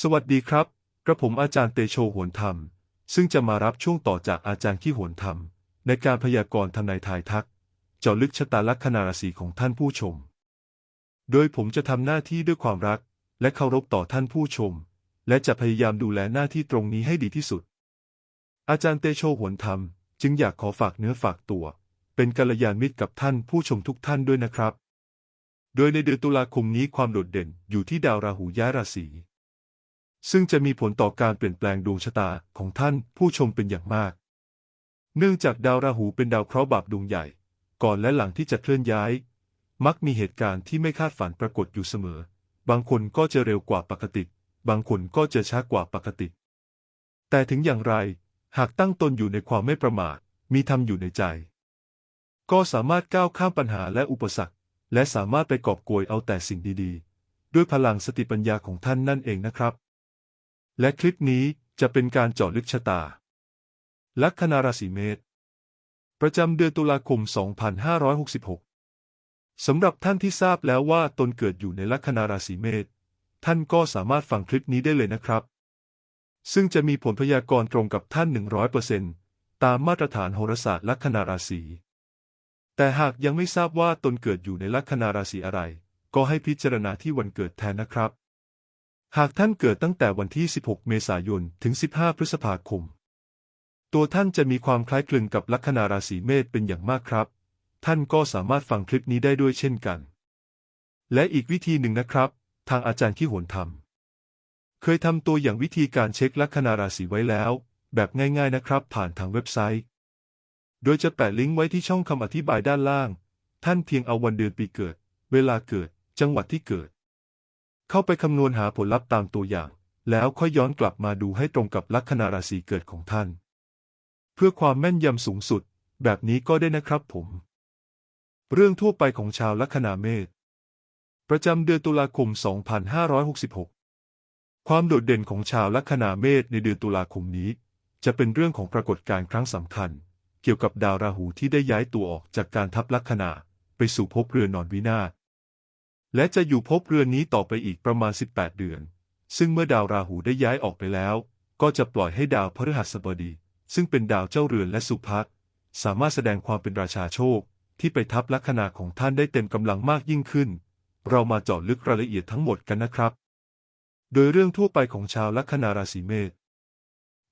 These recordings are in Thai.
สวัสดีครับ กระผมอาจารย์เตโชโหนธรรม ซึ่งจะมารับช่วงต่อจากอาจารย์ขี้โหนธรรม ในการพยากรณ์ทำนายทายทัก เจาะลึกชะตาลัคนาราศีของท่านผู้ชม โดยผมจะทำหน้าที่ด้วยความรัก และเคารพต่อท่านผู้ชม และจะพยายามดูแลหน้าที่ตรงนี้ให้ดีที่สุด อาจารย์เตโชโหนธรรม จึงอยากขอฝากเนื้อฝากตัว เป็นกัลยาณมิตรกับท่านผู้ชมทุกท่านด้วยนะครับ โดยในเดือนตุลาคมนี้ความโดดเด่นอยู่ที่ดาวราหูย้ายราศี ซึ่งจะมีผลต่อการเปลี่ยนแปลงดวงชะตาของท่านผู้ชมเป็นอย่างมาก เนื่องจากดาวราหูเป็นดาวเคราะห์บาปดวงใหญ่ ก่อนและหลังที่จะเคลื่อนย้าย มักมีเหตุการณ์ที่ไม่คาดฝันปรากฏอยู่เสมอ บางคนก็จะเร็วกว่าปกติ บางคนก็จะช้ากว่าปกติ แต่ถึงอย่างไร หากตั้งตนอยู่ในความไม่ประมาท มีธรรมอยู่ในใจ ก็สามารถก้าวข้ามปัญหาและอุปสรรค และสามารถไปกอบโกยเอาแต่สิ่งดีๆ ด้วยพลังสติปัญญาของท่านนั่นเองนะครับ และคลิปนี้จะเป็นการเจาะลึกชะตา ลัคนาราศีเมษประจำเดือนตุลาคม 2566 สำหรับท่านที่ทราบแล้วว่าตนเกิดอยู่ในลัคนาราศีเมษท่านก็สามารถฟังคลิปนี้ได้เลยนะครับ ซึ่งจะมีผลพยากรณ์ตรงกับท่าน 100%ตามมาตรฐานโหราศาสตร์ลัคนาราศีแต่หากยังไม่ทราบว่าตนเกิดอยู่ในลัคนาราศีอะไร ก็ให้พิจารณาที่วันเกิดแทนนะครับ หากท่านเกิดตั้งแต่วันที่ 16 เมษายน ถึง 15 พฤษภาคม ตัวท่านจะมีความคล้ายคลึงกับลัคนาราศีเมษเป็นอย่างมากครับ ท่านก็สามารถฟังคลิปนี้ได้ด้วยเช่นกัน และอีกวิธีหนึ่งนะครับ ทางอาจารย์ขี้โหนทำเคยทำตัวอย่างวิธีการเช็คลัคนาราศีไว้แล้ว แบบง่ายๆนะครับ ผ่านทางเว็บไซต์ โดยจะแปะลิงก์ไว้ที่ช่องคำอธิบายด้านล่าง ท่านเพียงเอาวันเดือนปีเกิด เวลาเกิด จังหวัดที่เกิด เข้าไปคำนวณหาผลลัพธ์ตามตัวอย่าง แล้วค่อยย้อนกลับมาดูให้ตรงกับลัคนาราศีเกิดของท่าน เพื่อความแม่นยำสูงสุด แบบนี้ก็ได้นะครับผม เรื่องทั่วไปของชาวลัคนาเมษประจำเดือนตุลาคม 2566 ความโดดเด่นของชาวลัคนาเมษในเดือนตุลาคมนี้ จะเป็นเรื่องของปรากฏการณ์ครั้งสำคัญ เกี่ยวกับดาวราหูที่ได้ย้ายตัวออกจากการทับลัคนาไปสู่ภพเรือนนอนวินาศ และจะอยู่ภพเรือนนี้ต่อไปอีกประมาณ 18 เดือน ซึ่งเมื่อดาวราหูได้ย้ายออกไปแล้ว ก็จะปล่อยให้ดาวพฤหัสบดี ซึ่งเป็นดาวเจ้าเรือนและสุภะสามารถแสดงความเป็นราชาโชค ที่ไปทับลัคนาของท่านได้เต็มกำลังมากยิ่งขึ้น เรามาเจาะลึกรายละเอียดทั้งหมดกันนะครับ โดยเรื่องทั่วไปของชาวลัคนาราศีเมษ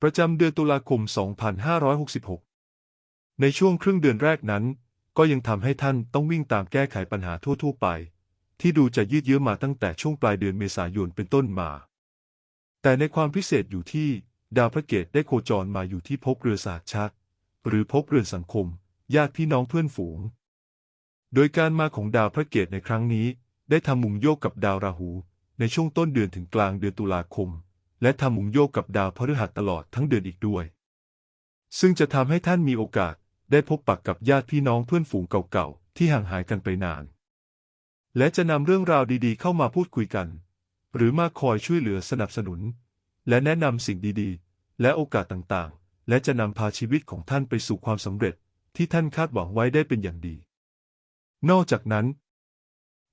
ประจำเดือนตุลาคม 2566 ในช่วงครึ่งเดือนแรกนั้น ก็ยังทำให้ท่านต้องวิ่งตามแก้ไขปัญหาทั่วๆไป ที่ดูจะยืดเยื้อมาตั้งแต่ช่วงปลายเดือนเมษายนเป็นต้นมา แต่ในความพิเศษอยู่ที่ดาวพระเกตได้โคจรมาอยู่ที่ภพเรือศาสตร์ชักหรือภพเรือนสังคม ญาติพี่น้องเพื่อนฝูง โดยการมาของดาวพระเกตในครั้งนี้ ได้ทำมุมโยกกับดาวราหู ในช่วงต้นเดือนถึงกลางเดือนตุลาคม และทำมุมโยกกับดาวพฤหัสตลอดทั้งเดือนอีกด้วย ซึ่งจะทำให้ท่านมีโอกาสได้พบปะกกับญาติพี่น้องเพื่อนฝูงเก่าๆที่ห่างหายกันไปนาน และจะนำเรื่องราวดีๆ เข้ามาพูดคุยกัน หรือมาคอยช่วยเหลือสนับสนุน และแนะนำสิ่งดีๆ และโอกาสต่างๆ และจะนำพาชีวิตของท่านไปสู่ความสำเร็จที่ท่านคาดหวังไว้ได้เป็นอย่างดี นอกจากนั้น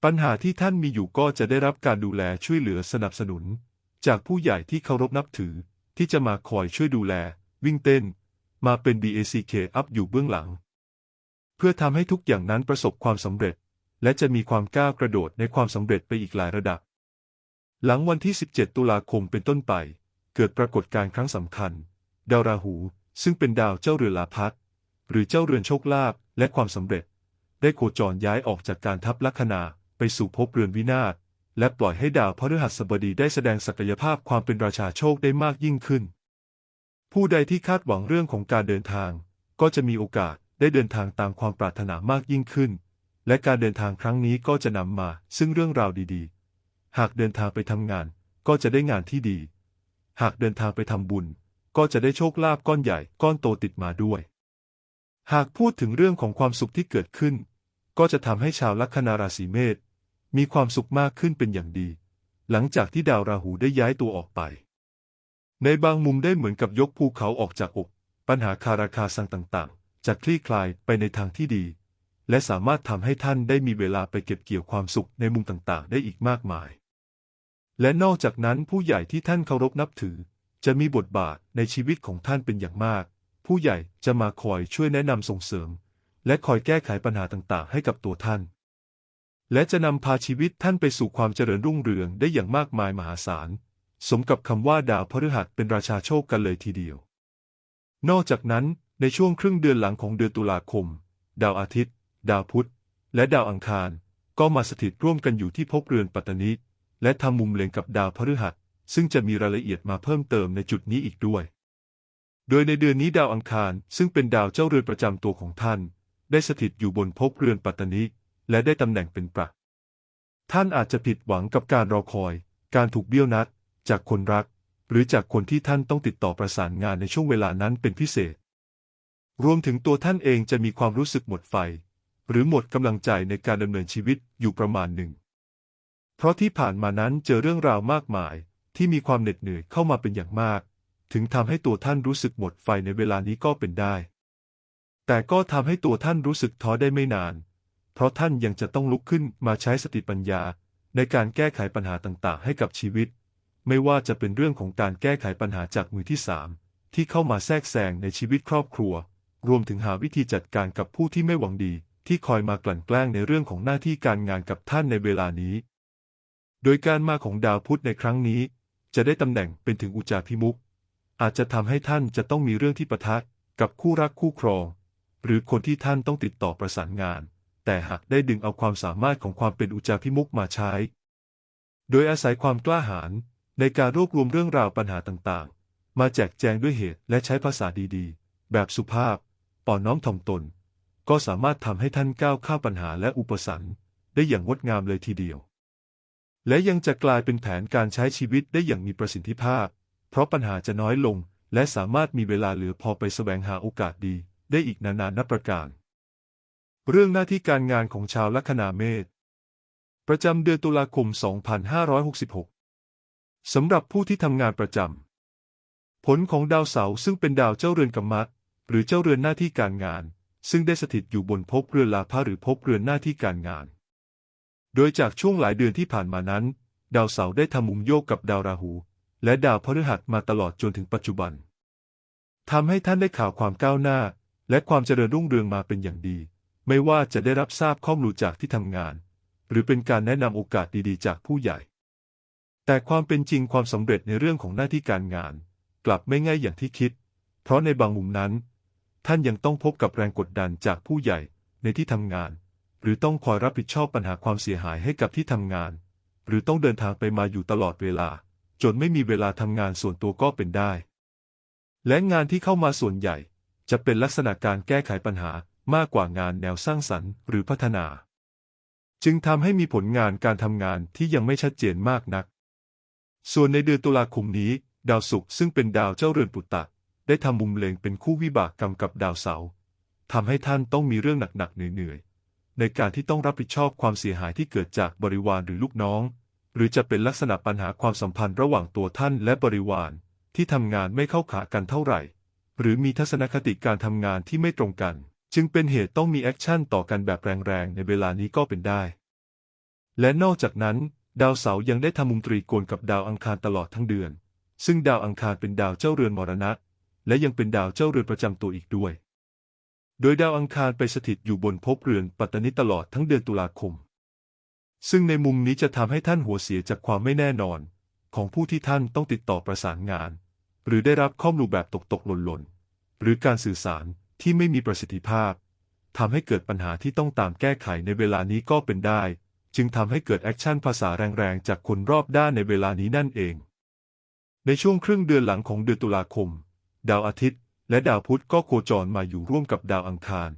ปัญหาที่ท่านมีอยู่ก็จะได้รับการดูแลช่วยเหลือสนับสนุน จากผู้ใหญ่ที่เคารพนับถือที่จะมาคอยช่วยดูแล วิ่งเต้น มาเป็น BACK up อยู่เบื้องหลัง เพื่อทำให้ทุกอย่างนั้นประสบความสำเร็จ และจะมีความก้าวกระโดดในความสำเร็จไปอีกหลายระดับ หลังวันที่ 17 ตุลาคมเป็นต้นไป เกิดปรากฏการณ์ครั้งสำคัญ ดาวราหู ซึ่งเป็นดาวเจ้าเรือลาพัดหรือเจ้าเรือนโชคลาภและความสำเร็จ ได้โคจรย้ายออกจากการทับลัคนาไปสู่ภพเรือนวินาศและปล่อยให้ดาวพฤหัสบดีได้แสดงศักยภาพความเป็นราชาโชคได้มากยิ่งขึ้น ผู้ใดที่คาดหวังเรื่องของการเดินทาง ก็จะมีโอกาสได้เดินทางตามความปรารถนามากยิ่งขึ้น และการเดินทางครั้งนี้ก็จะนำมา ซึ่งเรื่องราวดีๆ หากเดินทางไปทำงาน ก็จะได้งานที่ดี หากเดินทางไปทำบุญ ก็จะได้โชคลาภก้อนใหญ่ก้อนโตติดมาด้วย หากพูดถึงเรื่องของความสุขที่เกิดขึ้น ก็จะทำให้ชาวลัคนาราศีเมษมีความสุขมากขึ้นเป็นอย่างดี หลังจากที่ดาวราหูได้ย้ายตัวออกไป ในบางมุมได้เหมือนกับยกภูเขาออกจากอก ปัญหาคาราคาซังต่างๆจะคลี่คลายไปในทางที่ดี และสามารถทำให้ท่านได้มีเวลาไปเก็บเกี่ยวความสุขในมุมต่างๆ ได้อีกมากมาย และนอกจากนั้นผู้ใหญ่ที่ท่านเคารพนับถือ จะมีบทบาทในชีวิตของท่านเป็นอย่างมาก ผู้ใหญ่จะมาคอยช่วยแนะนำส่งเสริม และคอยแก้ไขปัญหาต่างๆ ให้กับตัวท่าน และจะนำพาชีวิตท่านไปสู่ความเจริญรุ่งเรืองได้อย่างมากมายมหาศาล สมกับคำว่าดาวพฤหัสเป็นราชาโชคกันเลยทีเดียว นอกจากนั้นในช่วงครึ่งเดือนหลังของเดือนตุลาคม ดาวอาทิตย์ ดาวพุธ และดาวอังคาร ก็มาสถิตร่วมกันอยู่ที่ภพเรือนปัตตนิและทำมุมเล็งกับดาวพฤหัส ซึ่งจะมีรายละเอียดมาเพิ่มเติมในจุดนี้อีกด้วย โดยในเดือนนี้ดาวอังคาร ซึ่งเป็นดาวเจ้าเรือนประจำตัวของท่าน ได้สถิตอยู่บนภพเรือนปัตตนิและได้ตำแหน่งเป็นประท่านอาจจะผิดหวังกับการรอคอย การถูกเบี้ยวนัด จากคนรัก หรือจากคนที่ท่านต้องติดต่อประสานงานในช่วงเวลานั้นเป็นพิเศษ รวมถึงตัวท่านเองจะมีความรู้สึกหมดไฟ หรือหมดกำลังใจในการดำเนินชีวิตอยู่ประมาณหนึ่ง เพราะที่ผ่านมานั้นเจอเรื่องราวมากมายที่มีความเหน็ดเหนื่อยเข้ามาเป็นอย่างมาก ถึงทำให้ตัวท่านรู้สึกหมดไฟในเวลานี้ก็เป็นได้ แต่ก็ทำให้ตัวท่านรู้สึกท้อได้ไม่นาน เพราะท่านยังจะต้องลุกขึ้นมาใช้สติปัญญา ในการแก้ไขปัญหาต่างๆ ให้กับชีวิต ไม่ว่าจะเป็นเรื่องของการแก้ไขปัญหาจากมือที่สามที่เข้ามาแทรกแซงในชีวิตครอบครัว รวมถึงหาวิธีจัดการกับผู้ที่ไม่หวังดี ที่คอยมากลั่นแกล้งในเรื่องของหน้าที่การงานกับท่านในเวลานี้ โดยการมาของดาวพุธในครั้งนี้ จะได้ตำแหน่งเป็นถึงอุจจาพิมุขอาจจะทำให้ท่านจะต้องมีเรื่องที่ประทะกับคู่รักคู่ครอง หรือคนที่ท่านต้องติดต่อประสานงาน แต่หากได้ดึงเอาความสามารถของความเป็นอุจจาพิมุขมาใช้ โดยอาศัยความกล้าหาญในการรวบรวมเรื่องราวปัญหาต่างๆ มาแจกแจงด้วยเหตุและใช้ภาษาดีๆ แบบสุภาพป่อนน้อมถ่อมตน ก็สามารถทำให้ท่านก้าวข้ามปัญหาและอุปสรรคได้อย่างงดงามเลยทีเดียว และยังจะกลายเป็นแผนการใช้ชีวิตได้อย่างมีประสิทธิภาพ เพราะปัญหาจะน้อยลง และสามารถมีเวลาเหลือพอไปแสวงหาโอกาสดี ได้อีกนานๆนับประการ เรื่องหน้าที่การงานของชาวลัคนาเมษประจำเดือนตุลาคม 2566 สำหรับผู้ที่ทำงานประจำผลของดาวเสาร์ซึ่งเป็นดาวเจ้าเรือนกรรมะหรือเจ้าเรือนหน้าที่การงาน ซึ่งได้สถิตอยู่บนภพเรือนลาภะหรือภพเรือนหน้าที่การงาน โดยจากช่วงหลายเดือนที่ผ่านมานั้น ดาวเสาร์ได้ทำมุมโยกกับดาวราหู และดาวพฤหัสมาตลอดจนถึงปัจจุบันทำให้ท่านได้ข่าวความก้าวหน้า และความเจริญรุ่งเรืองมาเป็นอย่างดี ไม่ว่าจะได้รับทราบข้อมูลจากที่ทำงาน หรือเป็นการแนะนำโอกาสดีๆ จากผู้ใหญ่ แต่ความเป็นจริงความสำเร็จในเรื่องของหน้าที่การงาน กลับไม่ง่ายอย่างที่คิด เพราะในบางมุมนั้น ท่านยังต้องพบกับแรงกดดันจากผู้ใหญ่ในที่ทำงาน หรือต้องคอยรับผิดชอบปัญหาความเสียหายให้กับที่ทำงาน หรือต้องเดินทางไปมาอยู่ตลอดเวลา จนไม่มีเวลาทำงานส่วนตัวก็เป็นได้ และงานที่เข้ามาส่วนใหญ่ จะเป็นลักษณะการแก้ไขปัญหามากกว่างานแนวสร้างสรรค์หรือพัฒนา จึงทำให้มีผลงานการทำงานที่ยังไม่ชัดเจนมากนัก ส่วนในเดือนตุลาคมนี้ ดาวศุกร์ซึ่งเป็นดาวเจ้าเรือนปุตตะ ได้ทำมุมเลงเป็นคู่วิบากกรรมกับดาวเสาร์ทำให้ท่านต้องมีเรื่องหนักๆเหนื่อยๆในการที่ต้องรับผิดชอบความเสียหายที่เกิดจากบริวารหรือลูกน้อง หรือจะเป็นลักษณะปัญหาความสัมพันธ์ระหว่างตัวท่านและบริวาร ที่ทำงานไม่เข้าขากันเท่าไหร่ หรือมีทัศนคติการทำงานที่ไม่ตรงกัน จึงเป็นเหตุต้องมีแอคชั่นต่อกันแบบแรงๆในเวลานี้ก็เป็นได้ และนอกจากนั้น ดาวเสาร์ยังได้ทำมุมตรีโกณกับดาวอังคารตลอดทั้งเดือน ซึ่งดาวอังคารเป็นดาวเจ้าเรือนมรณะ และยังเป็นดาวเจ้าเรือนประจำตัวอีกด้วย โดยดาวอังคารไปสถิตอยู่บนภพเรือนปัตตนิตลอดทั้งเดือนตุลาคม ซึ่งในมุมนี้จะทำให้ท่านหัวเสียจากความไม่แน่นอน ของผู้ที่ท่านต้องติดต่อประสานงาน หรือได้รับข้อมูลแบบตกๆหล่นๆหรือการสื่อสารที่ไม่มีประสิทธิภาพทำให้เกิดปัญหาที่ต้องตามแก้ไขในเวลานี้ก็เป็นได้ จึงทำให้เกิดแอคชั่นภาษาแรงๆ จากคนรอบด้านในเวลานี้นั่นเอง ในช่วงครึ่งเดือนหลังของเดือนตุลาคม ดาวอาทิตย์ และดาวพุธก็โคจรมาอยู่ร่วมกับดาวอังคาร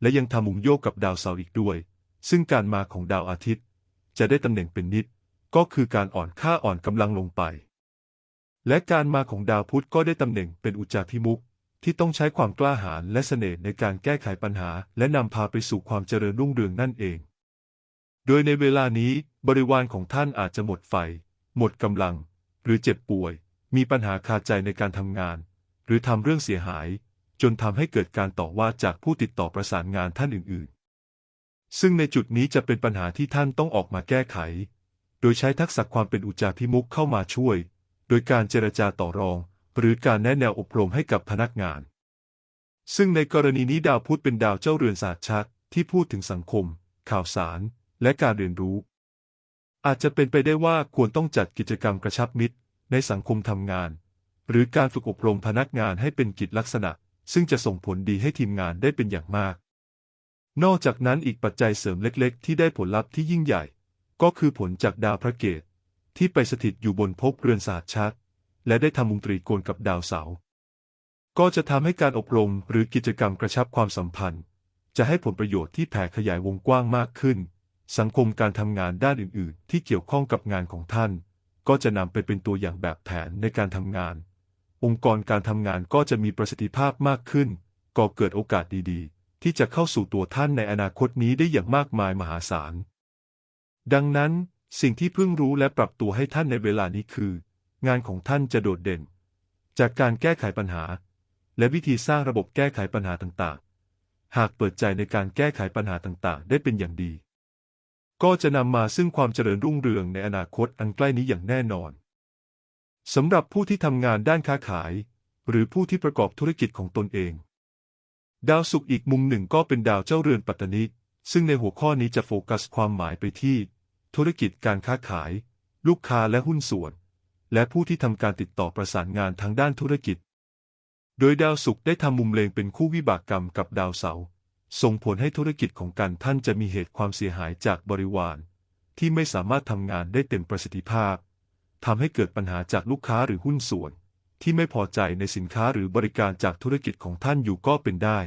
และยังทำมุมโยกกับดาวเสาร์อีกด้วย ซึ่งการมาของดาวอาทิตย์ จะได้ตำแหน่งเป็นนิด ก็คือการอ่อนค่าอ่อนกำลังลงไป และการมาของดาวพุธก็ได้ตำแหน่งเป็นอุจจาพิมุขที่ต้องใช้ความกล้าหาญและเสน่ห์ในการแก้ไขปัญหา และนำพาไปสู่ความเจริญรุ่งเรืองนั่นเอง โดยในเวลานี้บริวารของท่านอาจจะหมดไฟ หมดกำลัง หรือเจ็บป่วย มีปัญหาคาใจในการทำงาน รือทำเรื่องเสียหาย จนทำให้เกิดการต่อว่าจากผู้ติดต่อประสานงานท่านอื่นๆ ซึ่งในจุดนี้จะเป็นปัญหาที่ท่านต้องออกมาแก้ไข โดยใช้ทักษะความเป็นอุจจาพิมุขเข้ามาช่วย โดยการเจรจาต่อรอง หรือการแนะแนวอบรมให้กับพนักงาน ซึ่งในกรณีนี้ดาวพุธเป็นดาวเจ้าเรือนศาสตร์ชัดที่พูดถึงสังคม ข่าวสาร และการเรียนรู้ อาจจะเป็นไปได้ว่าควรต้องจัดกิจกรรมกระชับมิตร ในสังคมทำงาน หรือการฝึกอบรมพนักงานให้เป็นกิจลักษณะ ซึ่งจะส่งผลดีให้ทีมงานได้เป็นอย่างมาก นอกจากนั้นอีกปัจจัยเสริมเล็ก ๆ ที่ได้ผลลัพธ์ที่ยิ่งใหญ่ ก็คือผลจากดาวพระเกตที่ไปสถิตอยู่บนภพเรือนศาสตร์ชัดและได้ทำมุมตรีโกณกับดาวเสาร์ก็จะทำให้การอบรมหรือกิจกรรมกระชับความสัมพันธ์ จะให้ผลประโยชน์ที่แผ่ขยายวงกว้างมากขึ้น สังคมการทำงานด้านอื่น ๆ ที่เกี่ยวข้องกับงานของท่าน ก็จะนำไปเป็นตัวอย่างแบบแผนในการทำงาน องค์กรการทำงานก็จะมีประสิทธิภาพมากขึ้น ก่อเกิดโอกาสดีๆ ที่จะเข้าสู่ตัวท่านในอนาคตนี้ได้อย่างมากมายมหาศาล ดังนั้นสิ่งที่เพิ่งรู้และปรับตัวให้ท่านในเวลานี้คือ งานของท่านจะโดดเด่น จากการแก้ไขปัญหา และวิธีสร้างระบบแก้ไขปัญหาต่างๆ หากเปิดใจในการแก้ไขปัญหาต่างๆ ได้เป็นอย่างดี ก็จะนำมาซึ่งความเจริญรุ่งเรืองในอนาคตอันใกล้นี้อย่างแน่นอน สำหรับผู้ที่ทำงานด้านค้าขาย หรือผู้ที่ประกอบธุรกิจของตนเอง ดาวศุกร์อีกมุมหนึ่งก็เป็นดาวเจ้าเรือนปัตตนิซึ่งในหัวข้อนี้จะโฟกัสความหมายไปที่ ธุรกิจการค้าขาย ลูกค้าและหุ้นส่วน และผู้ที่ทำการติดต่อประสานงานทางด้านธุรกิจ โดยดาวศุกร์ได้ทำมุมเลงเป็นคู่วิบากกรรมกับดาวเสาร์ส่งผลให้ธุรกิจของการท่านจะมีเหตุความเสียหายจากบริวาร ที่ไม่สามารถทำงานได้เต็มประสิทธิภาพ ทำให้เกิดปัญหาจากลูกค้าหรือหุ้นส่วน ที่ไม่พอใจในสินค้าหรือบริการจากธุรกิจของท่านอยู่ก็เป็นได้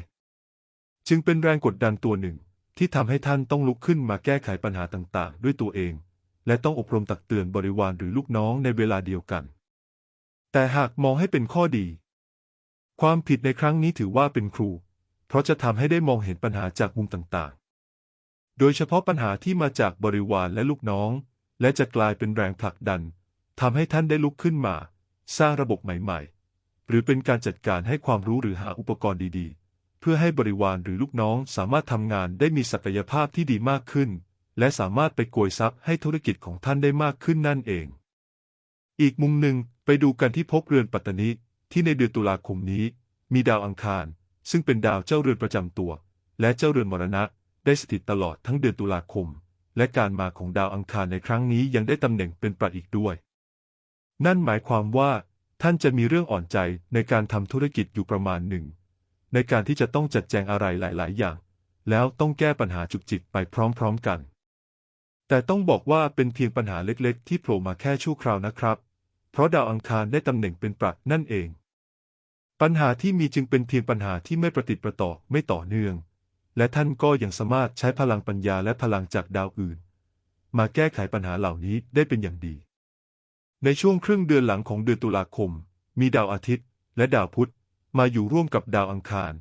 จึงเป็นแรงกดดันตัวหนึ่ง ที่ทำให้ท่านต้องลุกขึ้นมาแก้ไขปัญหาต่างๆ ด้วยตัวเอง และต้องอบรมตักเตือนบริวารหรือลูกน้องในเวลาเดียวกัน แต่หากมองให้เป็นข้อดี ความผิดในครั้งนี้ถือว่าเป็นครู เพราะจะทำให้ได้มองเห็นปัญหาจากมุมต่างๆ โดยเฉพาะปัญหาที่มาจากบริวารและลูกน้อง และจะกลายเป็นแรงผลักดัน ทำให้ท่านได้ลุกขึ้นมา สร้างระบบใหม่ ๆ หรือเป็นการจัดการให้ความรู้หรือหาอุปกรณ์ดีๆ เพื่อให้บริวารหรือลูกน้องสามารถทำงานได้มีศักยภาพที่ดีมากขึ้น และสามารถไปโกยทรัพย์ให้ธุรกิจของท่านได้มากขึ้นนั่นเอง อีกมุมหนึ่งไปดูกันที่ภพเรือนปัตตนิที่ในเดือนตุลาคมนี้ มีดาวอังคาร ซึ่งเป็นดาวเจ้าเรือนประจำตัว และเจ้าเรือนมรณะ ได้สถิตตลอดทั้งเดือนตุลาคม และการมาของดาวอังคารในครั้งนี้ยังได้ตำแหน่งเป็นปรัดอีกด้วย นั่นหมายความว่าท่านจะมีเรื่องอ่อนใจในการทำธุรกิจอยู่ประมาณหนึ่ง ในการที่จะต้องจัดแจงอะไรหลาย ๆ อย่าง แล้วต้องแก้ปัญหาจุกจิกไปพร้อม ๆ กัน แต่ต้องบอกว่าเป็นเพียงปัญหาเล็ก ๆ ที่โผล่มาแค่ชั่วคราวนะครับ เพราะดาวอังคารได้ตำแหน่งเป็นปรัดนั่นเอง ปัญหาที่มีจึงเป็นเพียงปัญหาที่ไม่ประติดประต่อไม่ต่อเนื่อง และท่านก็ยังสามารถใช้พลังปัญญาและพลังจากดาวอื่น มาแก้ไขปัญหาเหล่านี้ได้เป็นอย่างดี ในช่วงครึ่งเดือนหลังของเดือนตุลาคม มีดาวอาทิตย์ และดาวพุธมาอยู่ร่วมกับดาวอังคาร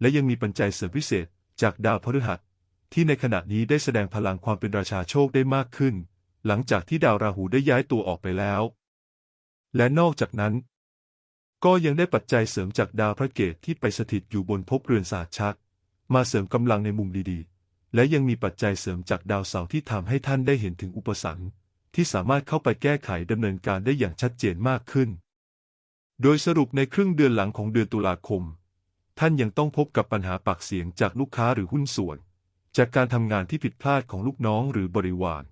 และยังมีปัจจัยเสริมพิเศษจากดาวพฤหัส ที่ในขณะนี้ได้แสดงพลังความเป็นราชาโชคได้มากขึ้น หลังจากที่ดาวราหูได้ย้ายตัวออกไปแล้ว และนอกจากนั้น ก็ยังได้ปัจจัยเสริมจากดาวพระเกตที่ไปสถิตอยู่บนภพเรือนศาสตร์ชัก มาเสริมกำลังในมุมดีๆ และยังมีปัจจัยเสริมจากดาวเสาร์ที่ทำให้ท่านได้เห็นถึงอุปสรรค ที่สามารถเข้าไปแก้ไขดำเนินการได้อย่างชัดเจนมากขึ้น โดยสรุปในครึ่งเดือนหลังของเดือนตุลาคม ท่านยังต้องพบกับปัญหาปากเสียงจากลูกค้าหรือหุ้นส่วน จากการทำงานที่ผิดพลาดของลูกน้องหรือบริวาร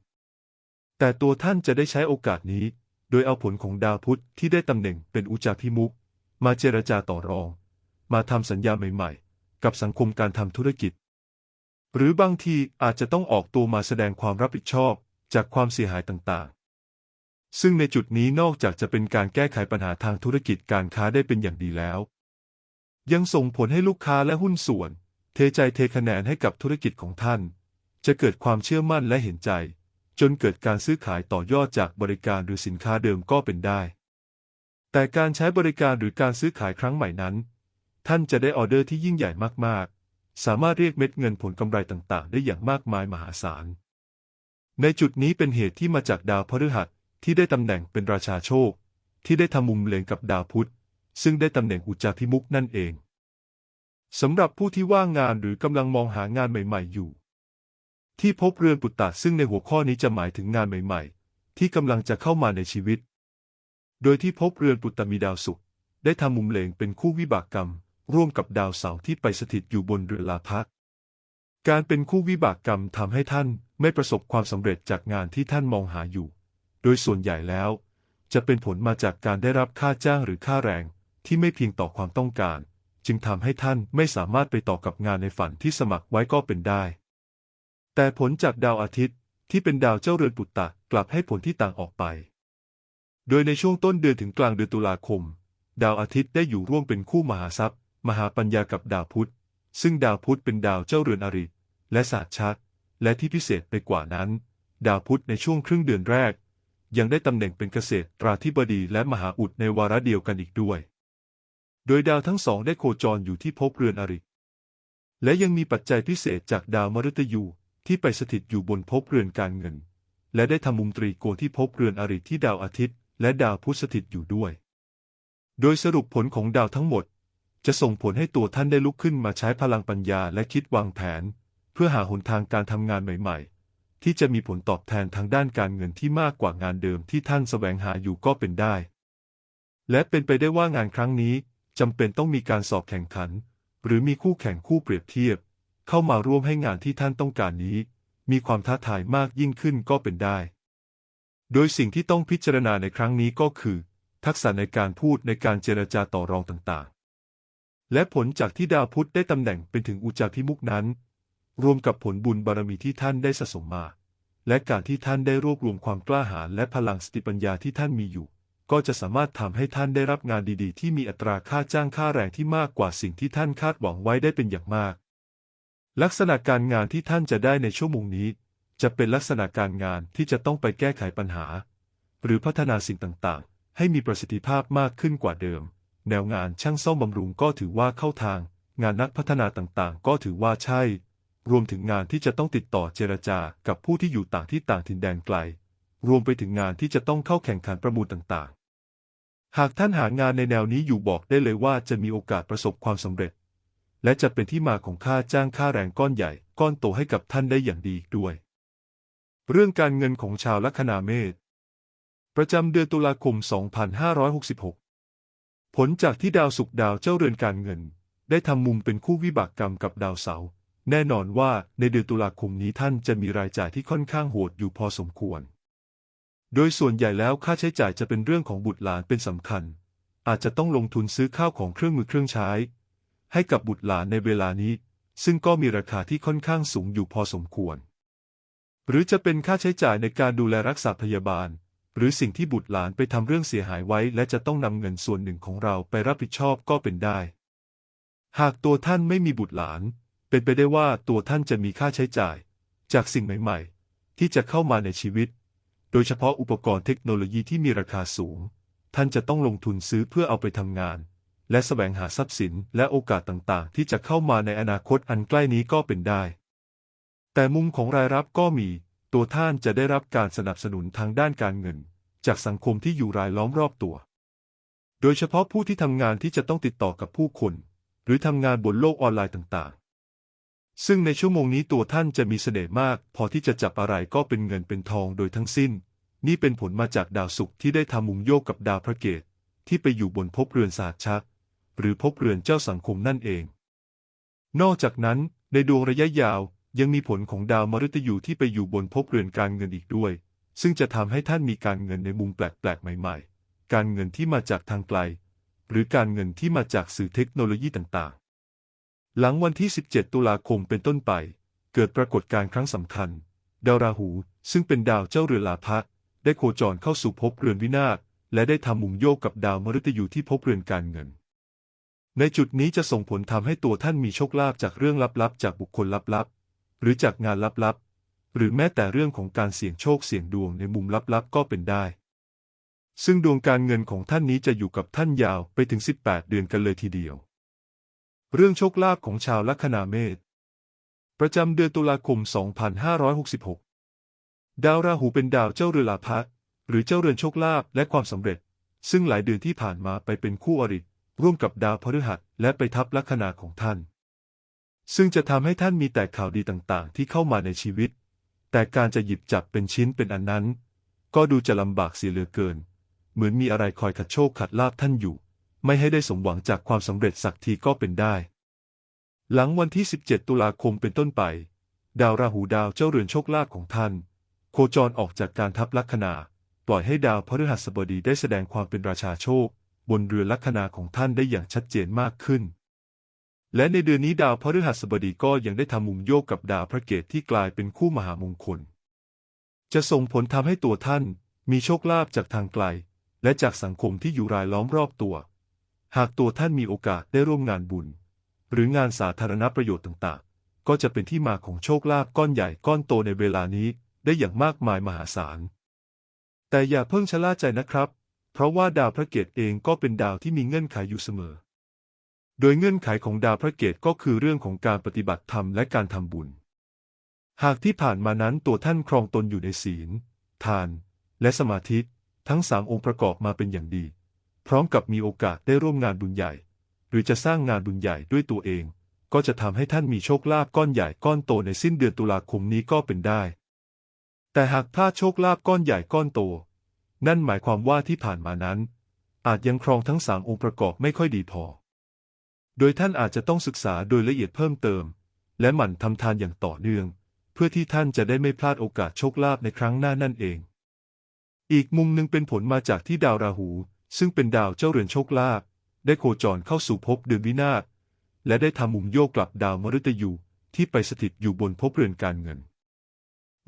แต่ตัวท่านจะได้ใช้โอกาสนี้ โดยเอาผลของดาวพุธที่ได้ตำแหน่งเป็นอุจาพิมุกมาเจรจาต่อรอง มาทำสัญญาใหม่ๆ กับสังคมการทำธุรกิจ หรือบางทีอาจจะต้องออกตัวมาแสดงความรับผิดชอบ จากความเสียหายต่างๆ ซึ่งในจุดนี้นอกจากจะเป็นการแก้ไขปัญหาทางธุรกิจการค้าได้เป็นอย่างดีแล้ว ยังส่งผลให้ลูกค้าและหุ้นส่วน เทใจเทคะแนนให้กับธุรกิจของท่าน จะเกิดความเชื่อมั่นและเห็นใจ จนเกิดการซื้อขายต่อยอดจากบริการหรือสินค้าเดิมก็เป็นได้ แต่การใช้บริการหรือการซื้อขายครั้งใหม่นั้น ท่านจะได้ออเดอร์ที่ยิ่งใหญ่มากๆ สามารถเรียกเม็ดเงินผลกำไรต่างๆ ได้อย่างมากมายมหาศาล ในจุดนี้เป็นเหตุที่มาจากดาวพฤหัสที่ได้ตำแหน่งเป็นราชาโชค ที่ได้ทำมุมเลงกับดาวพุธ ซึ่งได้ตำแหน่งอุจจาพิมุกนั่นเองสำหรับผู้ที่ว่างงานหรือกำลังมองหางานใหม่ ๆ อยู่ ที่พบเรือนปุตตะซึ่งในหัวข้อนี้จะหมายถึงงานใหม่ ๆ ที่กำลังจะเข้ามาในชีวิต โดยที่พบเรือนปุตตมีดาวศุกร์ได้ทำมุมเลงเป็นคู่วิบากกรรม ร่วมกับดาวเสาร์ที่ไปสถิตอยู่บนเรือลาภะการเป็นคู่วิบากกรรมทำให้ท่าน ไม่ประสบความสำเร็จจากงานที่ท่านมองหาอยู่ โดยส่วนใหญ่แล้ว จะเป็นผลมาจากการได้รับค่าจ้างหรือค่าแรงที่ไม่เพียงต่อความต้องการ จึงทำให้ท่านไม่สามารถไปต่อกับงานในฝันที่สมัครไว้ก็เป็นได้ แต่ผลจากดาวอาทิตย์ที่เป็นดาวเจ้าเรือนปุตตะกลับให้ผลที่ต่างออกไป โดยในช่วงต้นเดือนถึงกลางเดือนตุลาคม ดาวอาทิตย์ได้อยู่ร่วมเป็นคู่มหาทรัพย์ มหาปัญญากับดาวพุธ ซึ่งดาวพุธเป็นดาวเจ้าเรือนอริและศาสตร์ชัก และที่พิเศษไปกว่านั้น ดาวพุธในช่วงครึ่งเดือนแรก ยังได้ตำแหน่งเป็นเกษตรตราธิบดีและมหาอุดในวาระเดียวกันอีกด้วย โดยดาวทั้งสองได้โคจรอยู่ที่ภพเรือนอริและยังมีปัจจัยพิเศษจากดาวมฤตยูที่ไปสถิตอยู่บนภพเรือนการเงิน และได้ทำมุมตรีโกณที่ภพเรือนอริที่ดาวอาทิตย์ และดาวพุธสถิตอยู่ด้วย โดยสรุปผลของดาวทั้งหมด จะส่งผลให้ตัวท่านได้ลุกขึ้นมาใช้พลังปัญญาและคิดวางแผน เพื่อหาหนทางการทำงานใหม่ ๆ ที่จะมีผลตอบแทนทางด้านการเงินที่มากกว่างานเดิมที่ท่านแสวงหาอยู่ก็เป็นได้ และเป็นไปได้ว่างานครั้งนี้จำเป็นต้องมีการสอบแข่งขัน หรือมีคู่แข่งคู่เปรียบเทียบ เข้ามาร่วมให้งานที่ท่านต้องการนี้ มีความท้าทายมากยิ่งขึ้นก็เป็นได้ โดยสิ่งที่ต้องพิจารณาในครั้งนี้ก็คือ ทักษะในการพูดในการเจรจาต่อรองต่างๆ และผลจากที่ดาวพุธได้ตำแหน่งเป็นถึงอุจจาพิมุกนั้น รวมกับผลบุญบารมีที่ท่านได้สะสมมา และการที่ท่านได้รวบรวมความกล้าหาญและพลังสติปัญญาที่ท่านมีอยู่ ก็จะสามารถทำให้ท่านได้รับงานดีๆ ที่มีอัตราค่าจ้างค่าแรงที่มากกว่าสิ่งที่ท่านคาดหวังไว้ได้เป็นอย่างมาก ลักษณะการงานที่ท่านจะได้ในชั่วโมงนี้ จะเป็นลักษณะการงานที่จะต้องไปแก้ไขปัญหา หรือพัฒนาสิ่งต่างๆ ให้มีประสิทธิภาพมากขึ้นกว่าเดิม แนวงานช่างซ่อมบำรุงก็ถือว่าเข้าทาง งานนักพัฒนาต่างๆ ก็ถือว่าใช่ รวมถึงงานที่จะต้องติดต่อเจรจากับผู้ที่อยู่ต่างที่ต่างถิ่นแดนไกล รวมไปถึงงานที่จะต้องเข้าแข่งขันประมูลต่างๆ หากท่านหางานในแนวนี้อยู่บอกได้เลยว่าจะมีโอกาสประสบความสำเร็จ และจะเป็นที่มาของค่าจ้างค่าแรงก้อนใหญ่ ก้อนโตให้กับท่านได้อย่างดีด้วย เรื่องการเงินของชาวลัคนาเมษประจำเดือนตุลาคม 2566 ผลจากที่ดาวศุกร์ดาวเจ้าเรือนการเงิน ได้ทำมุมเป็นคู่วิบากกรรมกับดาวเสาร์ แน่นอนว่าในเดือนตุลาคมนี้ท่านจะมีรายจ่ายที่ค่อนข้างโหดอยู่พอสมควร โดยส่วนใหญ่แล้วค่าใช้จ่ายจะเป็นเรื่องของบุตรหลานเป็นสำคัญ อาจจะต้องลงทุนซื้อข้าวของเครื่องมือเครื่องใช้ ให้กับบุตรหลานในเวลานี้ ซึ่งก็มีราคาที่ค่อนข้างสูงอยู่พอสมควร หรือจะเป็นค่าใช้จ่ายในการดูแลรักษาพยาบาล หรือสิ่งที่บุตรหลานไปทำเรื่องเสียหายไว้ และจะต้องนำเงินส่วนหนึ่งของเราไปรับผิดชอบก็เป็นได้ หากตัวท่านไม่มีบุตรหลาน เป็นไปได้ว่าตัวท่านจะมีค่าใช้จ่าย จากสิ่งใหม่ ๆ ที่จะเข้ามาในชีวิต โดยเฉพาะอุปกรณ์เทคโนโลยีที่มีราคาสูง ท่านจะต้องลงทุนซื้อเพื่อเอาไปทำงาน และแสวงหาทรัพย์สินและโอกาสต่างๆ ที่จะเข้ามาในอนาคตอันใกล้นี้ก็เป็นได้ แต่มุมของรายรับก็มี ตัวท่านจะได้รับการสนับสนุนทางด้านการเงิน จากสังคมที่อยู่รายล้อมรอบตัว โดยเฉพาะผู้ที่ทำงานที่จะต้องติดต่อกับผู้คน หรือทำงานบนโลกออนไลน์ต่างๆ ซึ่งในชั่วโมงนี้ตัวท่านจะมีเสน่ห์มาก พอที่จะจับอะไรก็เป็นเงินเป็นทองโดยทั้งสิ้น นี่เป็นผลมาจากดาวศุกร์ที่ได้ทำมุมโยกกับดาวพระเกตที่ไปอยู่บนภพเรือนศาสชัก หรือภพเรือนเจ้าสังคมนั่นเอง นอกจากนั้นในดวงระยะยาวยังมีผลของดาวมฤตยูที่ไปอยู่บนภพเรือนการเงินอีกด้วย ซึ่งจะทำให้ท่านมีการเงินในมุมแปลกๆใหม่ ๆ การเงินที่มาจากทางไกล หรือการเงินที่มาจากสื่อเทคโนโลยีต่างๆ หลังวันที่ 17 ตุลาคมเป็นต้นไป เกิดปรากฏการณ์ครั้งสำคัญ ดาวราหูซึ่งเป็นดาวเจ้าเรือลาภะได้โคจรเข้าสู่ภพเรือนวินาศและได้ทำมุมโยกกับดาวมฤตยูที่ภพเรือนการเงิน ในจุดนี้จะส่งผลทำให้ตัวท่านมีโชคลาภจากเรื่องลับๆ จากบุคคลลับๆ หรือจากงานลับๆ หรือแม้แต่เรื่องของการเสี่ยงโชคเสี่ยงดวงในมุมลับๆ ก็เป็นได้ ซึ่งดวงการเงินของท่านนี้จะอยู่กับท่านยาวไปถึง 18 เดือนกันเลยทีเดียว เรื่องโชคลาภของชาวลัคนาเมษประจำเดือนตุลาคม 2566 ดาวราหูเป็นดาวเจ้าเรือลาภะหรือเจ้าเรือนโชคลาภและความสำเร็จ ซึ่งหลายเดือนที่ผ่านมาไปเป็นคู่อริร่วมกับดาวพฤหัสและไปทับลัคนาของท่าน ซึ่งจะทำให้ท่านมีแต่ข่าวดีต่างๆ ที่เข้ามาในชีวิต แต่การจะหยิบจับเป็นชิ้นเป็นอันนั้น ก็ดูจะลำบากเสียเหลือเกิน เหมือนมีอะไรคอยขัดโชคขัดลาบท่านอยู่ ไม่ให้ได้สมหวังจากความสำเร็จสักทีก็เป็นได้ หลังวันที่ 17 ตุลาคมเป็นต้นไป ดาวราหูดาวเจ้าเรือนโชคลาภของท่าน โคจรออกจากการทับลัคนา ปล่อยให้ดาวพฤหัสบดีได้แสดงความเป็นราชาโชค บนเรือลัคนาของท่านได้อย่างชัดเจนมากขึ้น และในเดือนนี้ดาวพฤหัสบดีก็ยังได้ทำมุมโยกกับดาวพระเกตที่กลายเป็นคู่มหามงคล จะส่งผลทำให้ตัวท่านมีโชคลาภจากทางไกล และจากสังคมที่อยู่รายล้อมรอบตัว หากตัวท่านมีโอกาสได้ร่วมงานบุญ หรืองานสาธารณประโยชน์ต่างๆ ก็จะเป็นที่มาของโชคลาภก้อนใหญ่ก้อนโตในเวลานี้ได้อย่างมากมายมหาศาล แต่อย่าเพิ่งชะล่าใจนะครับ เพราะว่าดาวพระเกตเองก็เป็นดาวที่มีเงื่อนไขอยู่เสมอ โดยเงื่อนไขของดาวพระเกตก็คือเรื่องของการปฏิบัติธรรมและการทำบุญ หากที่ผ่านมานั้นตัวท่านครองตนอยู่ในศีล ทาน และสมาธิทั้งสามองค์ประกอบมาเป็นอย่างดี พร้อมกับมีโอกาสได้ร่วมงานบุญใหญ่ หรือจะสร้างงานบุญใหญ่ด้วยตัวเอง ก็จะทำให้ท่านมีโชคลาภก้อนใหญ่ก้อนโตในสิ้นเดือนตุลาคมนี้ก็เป็นได้ แต่หากพลาดโชคลาภก้อนใหญ่ก้อนโต นั่นหมายความว่าที่ผ่านมานั้น อาจยังครองทั้งสามองค์ประกอบไม่ค่อยดีพอ โดยท่านอาจจะต้องศึกษาโดยละเอียดเพิ่มเติม และหมั่นทำทานอย่างต่อเนื่อง เพื่อที่ท่านจะได้ไม่พลาดโอกาสโชคลาภในครั้งหน้านั่นเอง อีกมุมหนึ่งเป็นผลมาจากที่ดาวราหู ซึ่งเป็นดาวเจ้าเรือนโชคลาภได้โคจรเข้าสู่ภพเดือนวินาศและได้ทำมุมโยกกลับดาวมฤตยูที่ไปสถิตอยู่บนภพเรือนการเงิน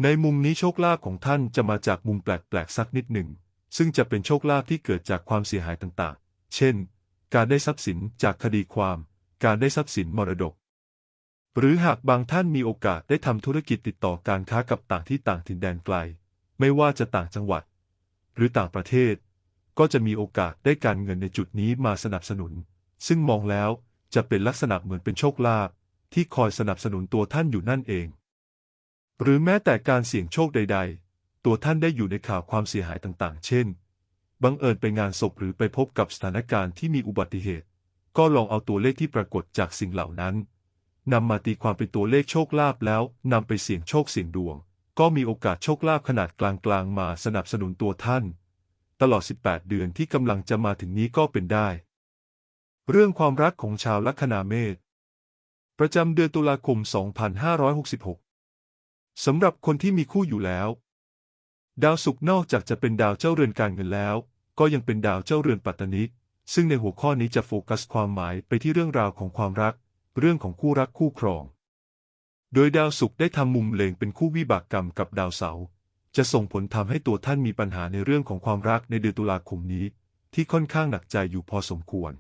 ในมุมนี้โชคลาภของท่านจะมาจากมุมแปลกๆสักนิดหนึ่ง ซึ่งจะเป็นโชคลาภที่เกิดจากความเสียหายต่างๆ เช่น การได้ทรัพย์สินจากคดีความ การได้ทรัพย์สินมรดก หรือหากบางท่านมีโอกาสได้ทำธุรกิจติดต่อการค้ากับต่างที่ต่างถิ่นแดนไกล ไม่ว่าจะต่างจังหวัด หรือต่างประเทศ ก็จะมีโอกาสได้การเงินในจุดนี้มาสนับสนุน ซึ่งมองแล้วจะเป็นลักษณะเหมือนเป็นโชคลาภที่คอยสนับสนุนตัวท่านอยู่นั่นเอง หรือแม้แต่การเสี่ยงโชคใด ๆ ตัวท่านได้อยู่ในข่าวความเสียหายต่างๆ เช่น บังเอิญไปงานศพหรือไปพบกับสถานการณ์ที่มีอุบัติเหตุ ก็ลองเอาตัวเลขที่ปรากฏจากสิ่งเหล่านั้นนำมาตีความเป็นตัวเลขโชคลาภแล้วนำไปเสี่ยงโชคเสี่ยงดวง ก็มีโอกาสโชคลาภขนาดกลางๆ มาสนับสนุนตัวท่าน ตลอด 18 เดือนที่กำลังจะมาถึงนี้ก็เป็นได้ เรื่องความรักของชาวลัคนาเมษประจำเดือนตุลาคม 2566 สำหรับคนที่มีคู่อยู่แล้ว ดาวศุกร์นอกจากจะเป็นดาวเจ้าเรือนการเงินแล้ว ก็ยังเป็นดาวเจ้าเรือนปัตตนิซึ่งในหัวข้อนี้จะโฟกัสความหมายไปที่เรื่องราวของความรัก เรื่องของคู่รักคู่ครอง โดยดาวศุกร์ได้ทำมุมเลงเป็นคู่วิบากกรรมกับดาวเสาร์ จะส่งผลทำให้ตัวท่านมีปัญหาในเรื่องของความรักในเดือนตุลาคมนี้ ที่ค่อนข้างหนักใจอยู่พอสมควร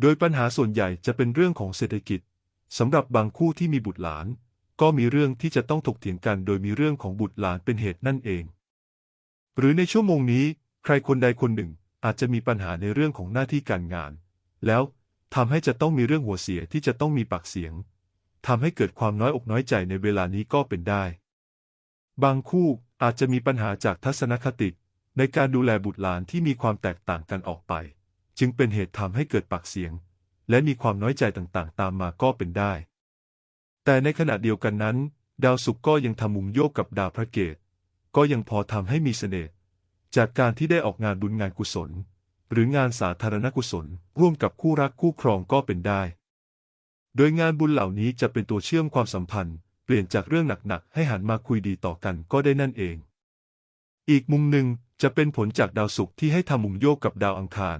โดยปัญหาส่วนใหญ่จะเป็นเรื่องของเศรษฐกิจสำหรับบางคู่ที่มีบุตรหลาน ก็มีเรื่องที่จะต้องถกเถียงกันโดยมีเรื่องของบุตรหลานเป็นเหตุนั่นเอง หรือในชั่วโมงนี้ใครคนใดคนหนึ่งอาจจะมีปัญหาในเรื่องของหน้าที่การงาน แล้วทำให้จะต้องมีเรื่องหัวเสียที่จะต้องมีปากเสียงทำให้เกิดความน้อยอกน้อยใจในเวลานี้ก็เป็นได้ บางคู่อาจจะมีปัญหาจากทัศนคติ ในการดูแลบุตรหลานที่มีความแตกต่างกันออกไป จึงเป็นเหตุทำให้เกิดปากเสียง และมีความน้อยใจต่างๆ ตามมาก็เป็นได้ แต่ในขณะเดียวกันนั้น ดาวศุกร์ก็ยังทำมุมโยกกับดาวพระเกตก็ยังพอทำให้มีเสน่ห์จากการที่ได้ออกงานบุญงานกุศล หรืองานสาธารณกุศล ร่วมกับคู่รักคู่ครองก็เป็นได้ โดยงานบุญเหล่านี้จะเป็นตัวเชื่อมความสัมพันธ์ เปลี่ยนจากเรื่องหนักๆให้หันมาคุยดีต่อกันก็ได้นั่นเอง อีกมุมหนึ่งจะเป็นผลจากดาวศุกร์ที่ให้ทำมุมโยกกับดาวอังคาร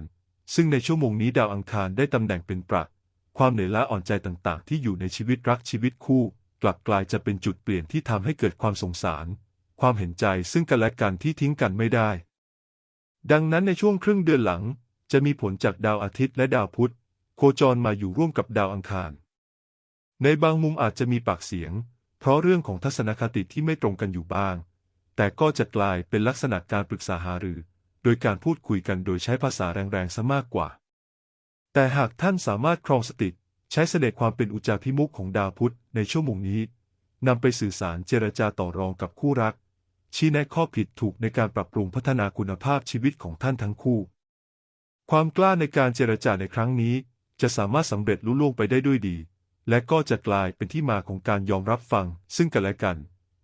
ซึ่งในชั่วโมงนี้ดาวอังคารได้ตำแหน่งเป็นประความเหนื่อยล้าอ่อนใจต่างๆ ที่อยู่ในชีวิตรักชีวิตคู่ กลับกลายจะเป็นจุดเปลี่ยนที่ทำให้เกิดความสงสาร ความเห็นใจซึ่งกันและกันที่ทิ้งกันไม่ได้ ดังนั้นในช่วงครึ่งเดือนหลัง จะมีผลจากดาวอาทิตย์และดาวพุธ โคจรมาอยู่ร่วมกับดาวอังคาร ในบางมุมอาจจะมีปากเสียง เพราะเรื่องของทัศนคติที่ไม่ตรงกันอยู่บ้าง แต่ก็จะกลายเป็นลักษณะการปรึกษาหารือ โดยการพูดคุยกันโดยใช้ภาษาแรงๆซะมากกว่า แต่หากท่านสามารถครองสติใช้เสน่ห์ความเป็นอุจาพิมุขของดาวพุธในชั่วโมงนี้นำไปสื่อสารเจรจาต่อรองกับคู่รัก ชี้แนะข้อผิดถูกในการปรับปรุงพัฒนาคุณภาพชีวิตของท่านทั้งคู่ ความกล้าในการเจรจาในครั้งนี้ จะสามารถสำเร็จลุล่วงไปได้ด้วยดี และก็จะกลายเป็นที่มาของการยอมรับฟัง ซึ่งกันและกัน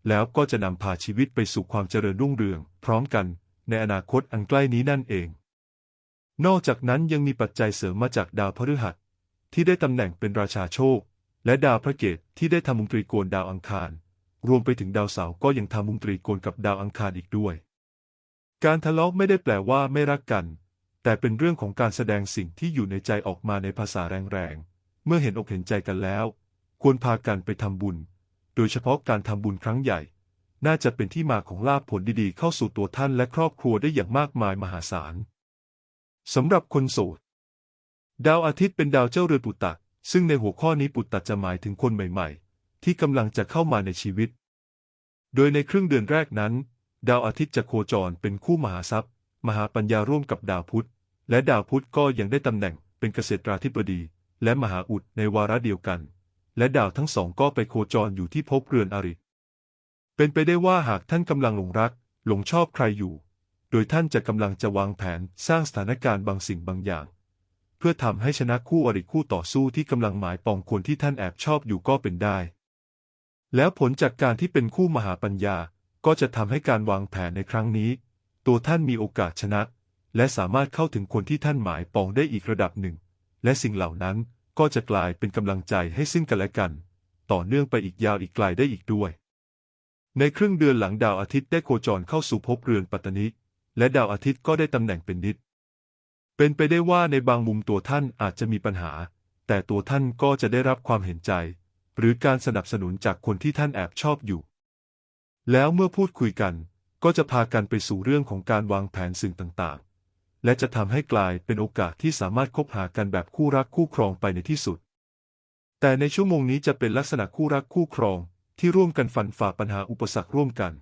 แล้วก็จะนำพาชีวิตไปสู่ความเจริญรุ่งเรือง พร้อมกัน ในอนาคตอันใกล้นี้นั่นเอง นอกจากนั้นยังมีปัจจัยเสริมมาจากดาวพฤหัส ที่ได้ตำแหน่งเป็นราชาโชค และดาวพระเกตที่ได้ทำมุมตรีโกณดาวอังคาร รวมไปถึงดาวเสาร์ก็ยังทำมุมตรีโกณกับดาวอังคารอีกด้วย การทะเลาะไม่ได้แปลว่าไม่รักกัน แต่เป็นเรื่องของการแสดงสิ่งที่อยู่ในใจออกมาในภาษาแรงๆ เมื่อเห็นอกเห็นใจกันแล้ว ควรพากันไปทำบุญ โดยเฉพาะการทำบุญครั้งใหญ่ น่าจะเป็นที่มาของลาภผลดีๆ เข้าสู่ตัวท่านและครอบครัวได้อย่างมากมายมหาศาลสำหรับคนโสด ดาวอาทิตย์เป็นดาวเจ้าเรือนปุตตะ ซึ่งในหัวข้อนี้ปุตตะจะหมายถึงคนใหม่ๆ ที่กำลังจะเข้ามาในชีวิต โดยในครึ่งเดือนแรกนั้น ดาวอาทิตย์จะโคจรเป็นคู่มหาทรัพย์ มหาปัญญาร่วมกับดาวพุธ และดาวพุธก็ยังได้ตำแหน่งเป็นเกษตราธิบดี และมหาอุดในวาระเดียวกัน และดาวทั้งสองก็ไปโคจรอยู่ที่ภพเรือนอริเป็นไปได้ว่าหากท่านกำลังหลงรัก หลงชอบใครอยู่ โดยท่านจะกำลังจะวางแผนสร้างสถานการณ์บางสิ่งบางอย่าง เพื่อทำให้ชนะคู่อริคู่ต่อสู้ที่กำลังหมายปองคนที่ท่านแอบชอบอยู่ก็เป็นได้ แล้วผลจากการที่เป็นคู่มหาปัญญาก็จะทำให้การวางแผนในครั้งนี้ ตัวท่านมีโอกาสชนะ และสามารถเข้าถึงคนที่ท่านหมายปองได้อีกระดับหนึ่ง และสิ่งเหล่านั้นก็จะกลายเป็นกำลังใจให้ซึ่งกันและกัน ต่อเนื่องไปอีกยาวอีกไกลได้อีกด้วย ในครึ่งเดือนหลังดาวอาทิตย์ได้โคจรเข้าสู่ภพเรือนปัตตนิและดาวอาทิตย์ก็ได้ตำแหน่งเป็นนิด เป็นไปได้ว่าในบางมุมตัวท่านอาจจะมีปัญหา แต่ตัวท่านก็จะได้รับความเห็นใจ หรือการสนับสนุนจากคนที่ท่านแอบชอบอยู่ แล้วเมื่อพูดคุยกัน ก็จะพากันไปสู่เรื่องของการวางแผนสิ่งต่างๆ และจะทำให้กลายเป็นโอกาสที่สามารถคบหากันแบบคู่รักคู่ครองไปในที่สุด แต่ในชั่วโมงนี้จะเป็นลักษณะคู่รักคู่ครองที่ร่วมกันฟันฝ่าปัญหาอุปสรรคร่วมกัน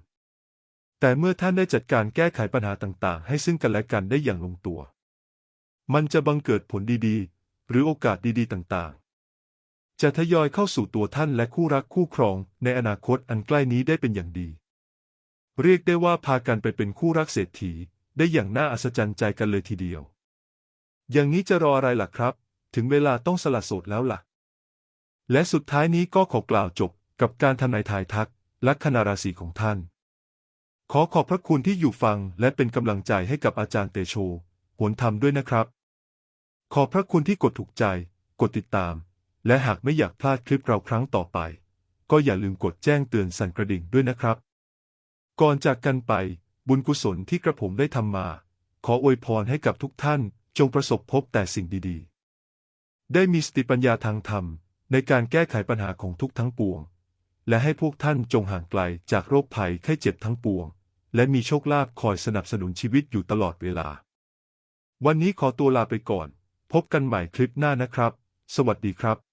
แต่เมื่อท่านได้จัดการแก้ไขปัญหาต่างๆ ให้ซึ่งกันและกันได้อย่างลงตัว มันจะบังเกิดผลดีๆ หรือโอกาสดีๆ ต่างๆ จะทยอยเข้าสู่ตัวท่านและคู่รักคู่ครองในอนาคตอันใกล้นี้ได้เป็นอย่างดี เรียกได้ว่าพากันไปเป็นคู่รักเศรษฐี ได้อย่างน่าอัศจรรย์ใจกันเลยทีเดียว อย่างนี้จะรออะไรล่ะครับ ถึงเวลาต้องสละโสดแล้วล่ะ และสุดท้ายนี้ก็ขอกล่าวจบกับการทำนายทายทัก ลัคนาราศีของท่าน ขอขอบพระคุณที่อยู่ฟังและเป็นกำลังใจให้กับอาจารย์เตโชหวนธรรมด้วยนะครับ ขอบพระคุณที่กดถูกใจ กดติดตาม และหากไม่อยากพลาดคลิปเราครั้งต่อไป ก็อย่าลืมกดแจ้งเตือนสั่นกระดิ่งด้วยนะครับ ก่อนจากกันไป บุญกุศลที่กระผมได้ทำมา ขออวยพรให้กับทุกท่านจงประสบพบแต่สิ่งดีๆ ได้มีสติปัญญาทางธรรม ในการแก้ไขปัญหาของทุกทั้งปวง และให้พวกท่านจงห่างไกลจากโรคภัยไข้เจ็บทั้งปวง และมีโชคลาภคอยสนับสนุนชีวิตอยู่ตลอดเวลา วันนี้ขอตัวลาไปก่อน พบกันใหม่คลิปหน้านะครับ สวัสดีครับ